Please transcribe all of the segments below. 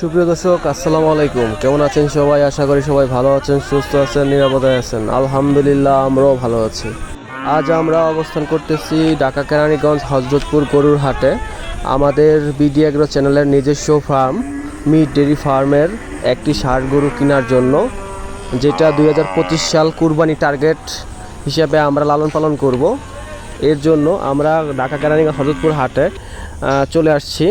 সুপ্রিয় দর্শক, আসসালামু আলাইকুম। কেমন আছেন সবাই? আশা করি সবাই ভালো আছেন, সুস্থ আছেন, নিরাপদে আছেন। আলহামদুলিল্লাহ, আমরাও ভালো আছি। আজ আমরা অবস্থান করতেছি ঢাকা কেরানীগঞ্জ হজরতপুর গরুর হাটে। আমাদের বিডি এগ্রো চ্যানেলের নিজস্ব ফার্ম, মিট ডেরি ফার্মের একটি ষাঁড় গরু কেনার জন্য, যেটা দু হাজার পঁচিশ সাল কুরবানি টার্গেট হিসাবে আমরা লালন পালন করব। এর জন্য আমরা ঢাকা কেরানীগঞ্জ হজরতপুর হাটে চলে আসছি।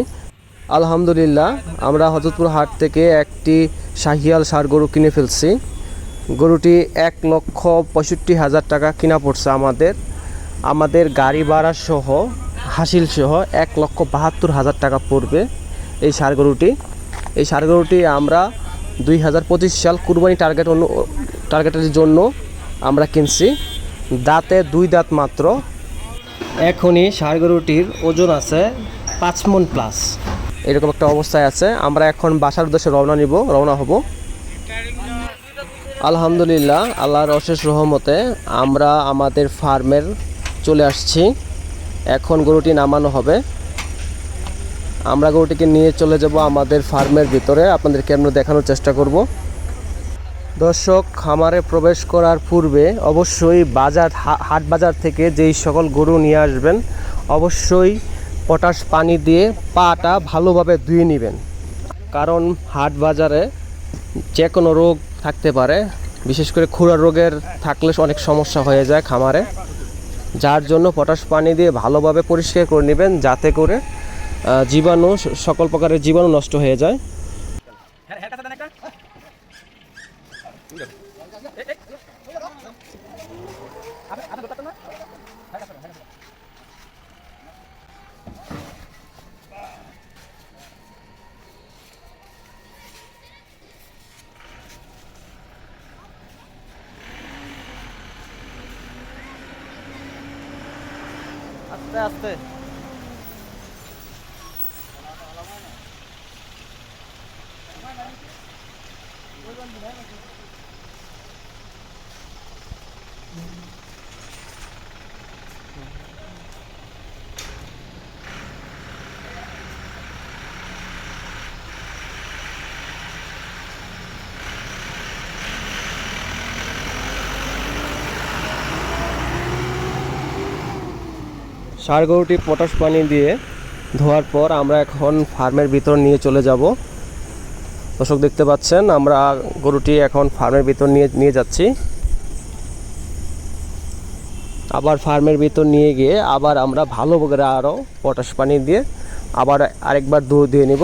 আলহামদুলিল্লাহ, আমরা হজরতপুর হাট থেকে একটি শাহিয়াল সার গরু কিনে ফেলছি। গরুটি এক লক্ষ পঁয়ষট্টি হাজার টাকা কিনা পড়ছে আমাদের। আমাদের গাড়ি ভাড়া সহ, হাসিল সহ এক লক্ষ বাহাত্তর হাজার টাকা পড়বে এই সার গরুটি। এই সার গরুটি আমরা দুই হাজার পঁচিশ সাল কুরবানি টার্গেট অনু, টার্গেটের জন্য আমরা কিনছি। দাঁতে দুই দাঁত মাত্র। এখনই ষাঁড় গরুটির ওজন আছে পাঁচ মন প্লাস। এরকম একটা অবস্থায় আছে। আমরা এখন বাসার উদ্দেশ্যে রওনা নিব, রওনা হব। আলহামদুলিল্লাহ, আল্লাহর অশেষ রহমতে আমরা আমাদের ফার্মের চলে আসছি। এখন গরুটি নামানো হবে। আমরা গরুটিকে নিয়ে চলে যাব আমাদের ফার্মের ভিতরে। আপনাদেরকে আমরা দেখানোর চেষ্টা করব। দর্শক, খামারে প্রবেশ করার পূর্বে অবশ্যই বাজার হাট বাজার থেকে যেই সকল গরু নিয়ে আসবেন, অবশ্যই পটাশ পানি দিয়ে পাটা ভালোভাবে ধুয়ে নেবেন। কারণ হাট বাজারে যে কোনো রোগ থাকতে পারে, বিশেষ করে খুরা রোগের থাকলে অনেক সমস্যা হয়ে যায় খামারে। যার জন্য পটাশ পানি দিয়ে ভালোভাবে পরিষ্কার করে নেবেন, যাতে করে জীবাণু, সকল প্রকারের জীবাণু নষ্ট হয়ে যায়। আস্তে আস্তে ষাঁড় গরুটি পটাশ পানি দিয়ে ধোয়ার পর আমরা এখন ফার্মের ভিতর নিয়ে চলে যাব। দর্শক দেখতে পাচ্ছেন, আমরা গরুটি এখন ফার্মের ভিতর নিয়ে নিয়ে যাচ্ছি। আবার ফার্মের ভিতর নিয়ে গিয়ে আবার আমরা ভালো করে আরও পটাশ পানি দিয়ে আবার আরেকবার দুধ দিয়ে নেব।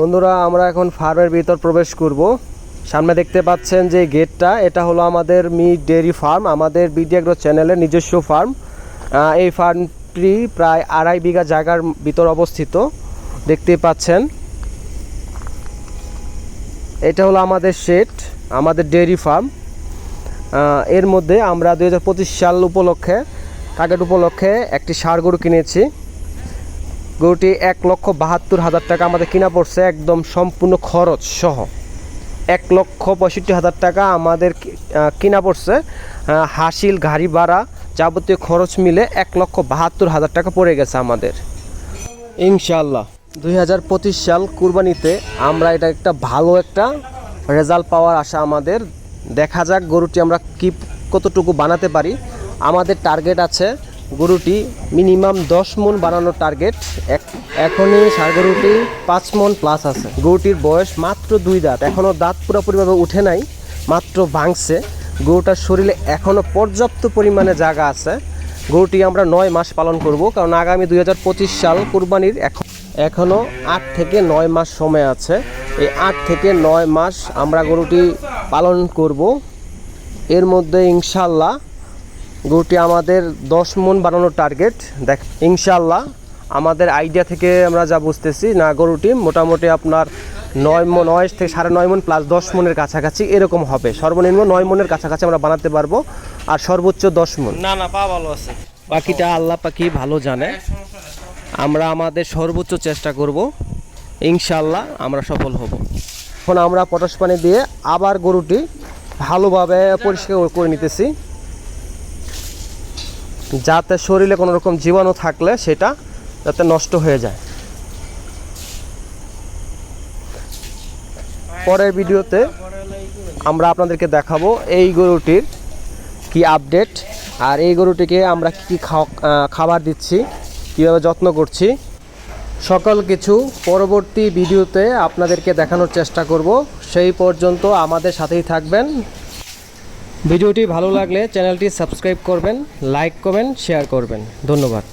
বন্ধুরা, আমরা এখন ফার্মের ভিতর প্রবেশ করব। সামনে দেখতে পাচ্ছেন যে গেটটা, এটা হলো আমাদের মিট ডেয়ারি ফার্ম আমাদের বিডিয়াগ্রো চ্যানেলের নিজস্ব ফার্ম এই ফার্মটি প্রায় আড়াই বিঘা জায়গার ভিতর অবস্থিত। দেখতে পাচ্ছেন, এটা হলো আমাদের শেড আমাদের ডেয়ারি ফার্ম এর মধ্যে আমরা দু হাজার পঁচিশ সাল উপলক্ষে টার্গেট উপলক্ষে একটি ষাঁড় গরু কিনেছি। গরুটি এক লক্ষ বাহাত্তর হাজার টাকা আমাদের কিনা পড়ছে, একদম সম্পূর্ণ খরচ সহ। এক লক্ষ পঁয়ষট্টি হাজার টাকা আমাদের কিনা পড়ছে হাসিল গাড়ি ভাড়া যাবতীয় খরচ মিলে এক লক্ষ বাহাত্তর হাজার টাকা পড়ে গেছে আমাদের। ইনশাল্লাহ দুই হাজার পঁচিশ সাল কুরবানিতে আমরা এটা একটা ভালো একটা রেজাল্ট পাওয়ার আশা আমাদের। দেখা যাক গরুটি আমরা কি, কতটুকু বানাতে পারি। আমাদের টার্গেট আছে গরুটি মিনিমাম দশ মন বানানোর টার্গেট এখনই ষাঁড় গরুটি পাঁচ মন প্লাস আছে। গরুটির বয়স মাত্র দুই দাঁত। এখনও দাঁত পুরোপুরিভাবে উঠে নাই, মাত্র ভাঙছে। গরুটার শরীরে এখনও পর্যাপ্ত পরিমাণে জায়গা আছে। গরুটি আমরা নয় মাস পালন করব, কারণ আগামী দুই হাজার পঁচিশ সাল কুরবানির এখন এখনও আট থেকে নয় মাস সময় আছে। এই আট থেকে নয় মাস আমরা গরুটি পালন করব। এর মধ্যে ইনশাল্লাহ গরুটি আমাদের দশ মন বানানোর টার্গেট দেখ ইনশাল্লাহ আমাদের আইডিয়া থেকে আমরা যা বুঝতেছি না গরুটি মোটামুটি আপনার নয় মন নয় থেকে সাড়ে নয় মন প্লাস দশ মনের কাছাকাছি এরকম হবে। সর্বনিম্ন নয় মনের কাছাকাছি আমরা বানাতে পারব আর সর্বোচ্চ দশ মন। না না পা ভালো আছে। বাকিটা আল্লাহ পাখি ভালো জানে। আমরা আমাদের সর্বোচ্চ চেষ্টা করব ইনশাল্লাহ আমরা সফল হব। এখন আমরা পটাশ পানি দিয়ে আবার গরুটি ভালোভাবে পরিষ্কার করে নিতেছি। যাতে শরীরে কোনো রকম জীবাণু থাকলে সেটা যাতে নষ্ট হয়ে যায়। পরের ভিডিওতে আমরা আপনাদেরকে দেখাবো এই গরুটির কি আপডেট আর এই গরুটিকে আমরা কী কী খাবার দিচ্ছি, কীভাবে যত্ন করছি। সকল কিছু পরবর্তী ভিডিওতে আপনাদেরকে দেখানোর চেষ্টা করব। সেই পর্যন্ত আমাদের সাথেই থাকবেন। ভিডিওটি ভালো লাগলে চ্যানেলটি সাবস্ক্রাইব করবেন লাইক করবেন শেয়ার করবেন। ধন্যবাদ।